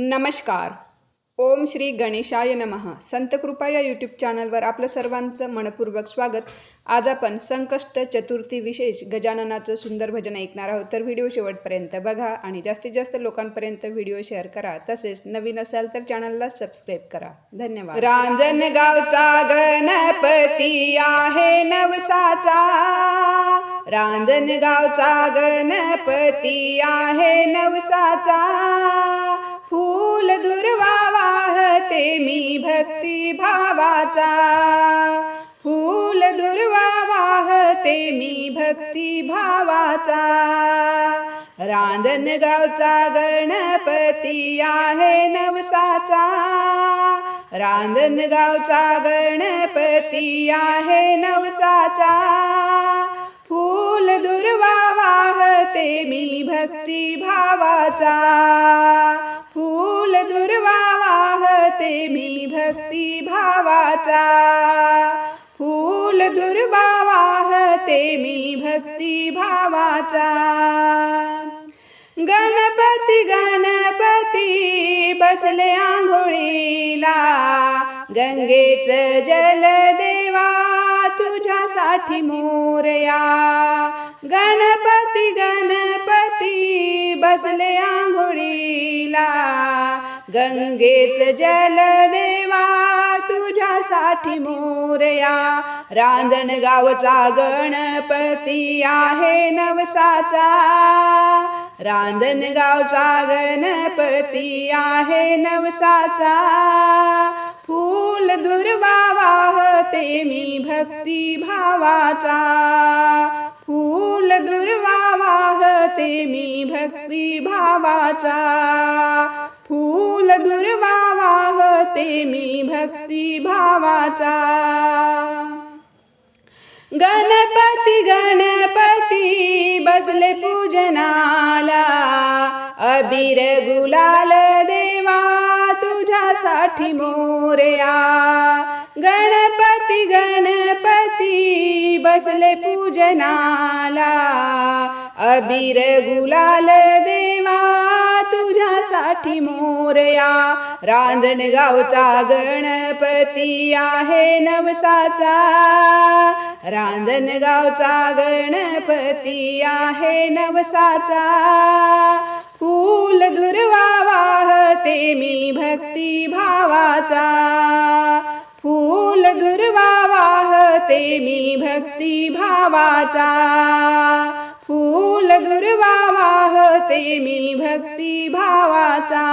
नमस्कार. ओम श्री गणेशाय नमः. संत कृपा या यूट्यूब चॅनलवर आपलं सर्वांचं मनपूर्वक स्वागत. आज आपण संकष्ट चतुर्थी विशेष गजाननाचं सुंदर भजन ऐकणार आहोत. तर व्हिडिओ शेवटपर्यंत बघा आणि जास्तीत जास्त लोकांपर्यंत व्हिडिओ शेअर करा. तसेच नवीन असाल तर चॅनलला सबस्क्राईब करा. धन्यवाद. रांजणगावचा गणपती आहे नवसाचा. रांजणगावचा गणपती आहे नवसाचा. फूल दुर्वा वाहते मी भक्ती भावाचा. फूल दुर्वा वाहते मी भक्ती भावाचा. रांजणगावचा गणपती आहे नवसाचा. रांजणगावचा गणपती आहे नवसाचा. फूल दुर्वा वाहते मी भक्ती भावाचा. फूल दुर्वा वाहते मी भक्ती भावाचा. फूल दुर्वा वाहते मी भक्ती भावाचा. गणपती गणपती बसले आंघोळीला. गंगेच जल देवा तुझ्यासाठी मोरया. गणपती गणपती बसले आंघोळीला. गंगेच जल देवा तुझ्यासाठी मोरया. रांजणगावचा गणपती आहे नवसाचा. रांजणगावचा गणपती आहे नवसाचा. फूल दुर्वा वाहते मी भक्ती भावाचा. फूल दुर्वा वाहते मी भक्ती भावाचा. फूल दुर्वा वाहते मी भक्ती भावाचा. गणपती गणपती बसले पूजनाला. अबीर गुलाल देवा तुझ्यासाठी मोरया. गणपती गणपती बसले पूजनाला. अबीर गुलाल देवा तुझ्यासाठी मोरया. रांजणगावचा गणपती आहे नवसाचा. रांजणगावचा गणपती आहे नवसाचा. फूल दुर्वा वाहते मी भक्ती भावाचा. फूल दुर्वा वाहते मी भक्ती भावाचा. फूल दुर्वा वाहते मी भक्ती भावाचा.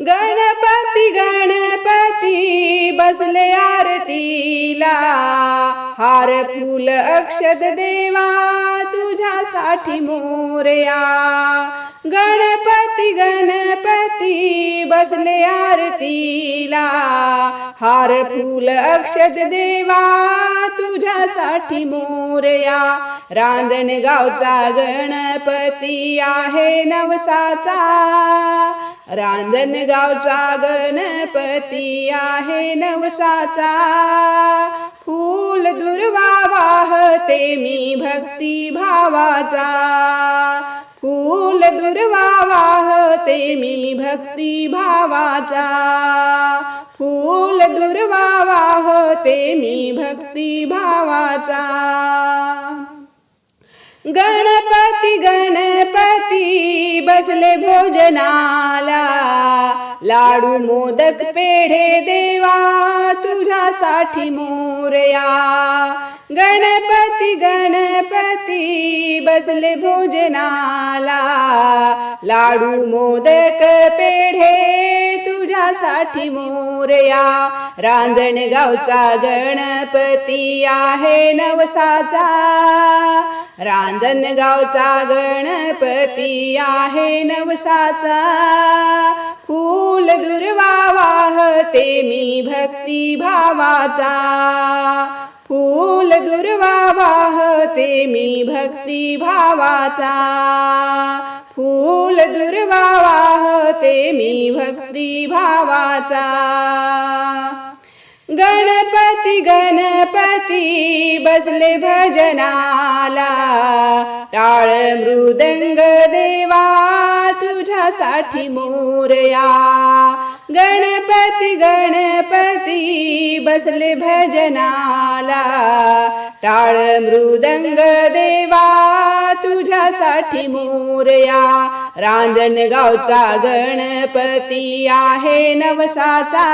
गणपती गणपती बसले आरतीला. हार फूल अक्षद देवा तुझ्यासाठी मोरया. गणपती गणपती बसले आरतीला. हार फूल अक्षत देवा तुझ्यासाठी मोरया. रांजणगावचा गणपती आहे नवसाचा. रांजणगावचा गणपती आहे नवसाचा. फूल दुर्वा वाहते मी भक्ती भावाचा. फूल दुर्वा वाहते मी भक्ती भावाचा. वाहते मी भक्ती भावाचा. गणपती गणपती बसले भोजनाला. लाडू मोदक पेढे देवा तुझ्यासाठी मोरया. गणपती गणपती बसले भोजनाला. लाडू मोदक पेढे तुझ्यासाठी मोरया. रांजणगावचा गणपती आहे नवसाचा. रांजणगावचा गणपती आहे नवसाचा. फूल दुर्वा वाहते मी भक्ती भावाचा. फूल दुर्वा वाहते मी भक्ती भावाचा. ते मी भक्ती भावाचा. गणपती गणपती बसले भजनाला. टाळ मृदंग देवा तुझ्यासाठी मोरया. गणपती गणपती बसले भजनाला. टाळ मृदंग देवा तुझ्यासाठी मोरया. रांजणगावचा गणपती आहे नवसाचा.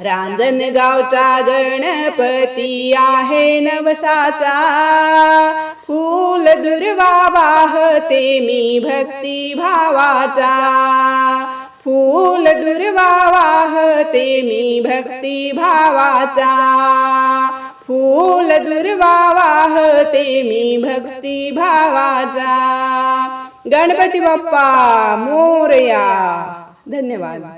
रांजणगावचा गणपती आहे नवसाचा. फूल दुर्वा वाहते मी भक्ती भावाचा. फूल दुर्वा वाहते मी भक्ती भावाचा. फूल दुर्वा वाहते मी भक्ती भावाचा. गणपती बाप्पा मोरया. धन्यवाद.